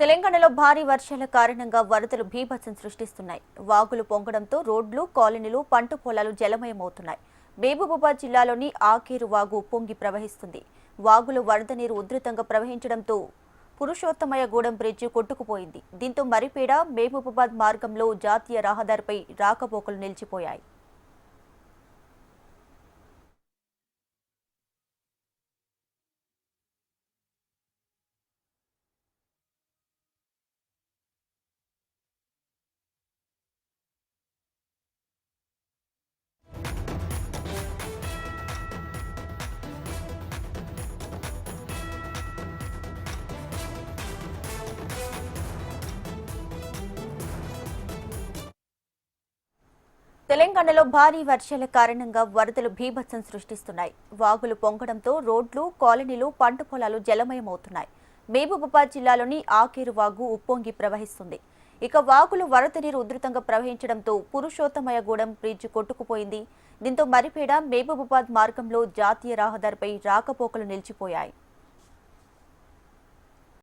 తెలంగాణలో భారీ వర్షాల కారణంగా వరదలు భీభత్సం సృష్టిస్తున్నాయి. వాగులు పొంగడంతో రోడ్లు కాలనీలు పంట పొలాలు జలమయమవుతున్నాయి. మహబూబాబాద్ జిల్లాలోని ఆకేరు వాగు పొంగి ప్రవహిస్తుంది. వాగులు వరద నీరు ఉధృతంగా ప్రవహించడంతో పురుషోత్తమయ్యగూడెం బ్రిడ్జి కొట్టుకుపోయింది. దీంతో మరిపేడ మహబూబాబాద్ మార్గంలో జాతీయ రహదారిపై రాకపోకలు నిలిచిపోయాయి. తెలంగాణలో భారీ వర్షాల కారణంగా వరదలు భీభత్సం సృష్టిస్తున్నాయి. వాగులు పొంగడంతో రోడ్లు కాలనీలు పంట పొలాలు జలమయమవుతున్నాయి. మహబూబాబాద్ జిల్లాలోని ఆకేరు వాగు ఉప్పొంగి ప్రవహిస్తుంది. ఇక వాగులు వరద నీరు ఉధృతంగా ప్రవహించడంతో పురుషోత్తమయగూడెం బ్రిడ్జ్ కొట్టుకుపోయింది. దీంతో మరిపేడ మహబూబాబాద్ మార్గంలో జాతీయ రహదారిపై రాకపోకలు నిలిచిపోయాయి.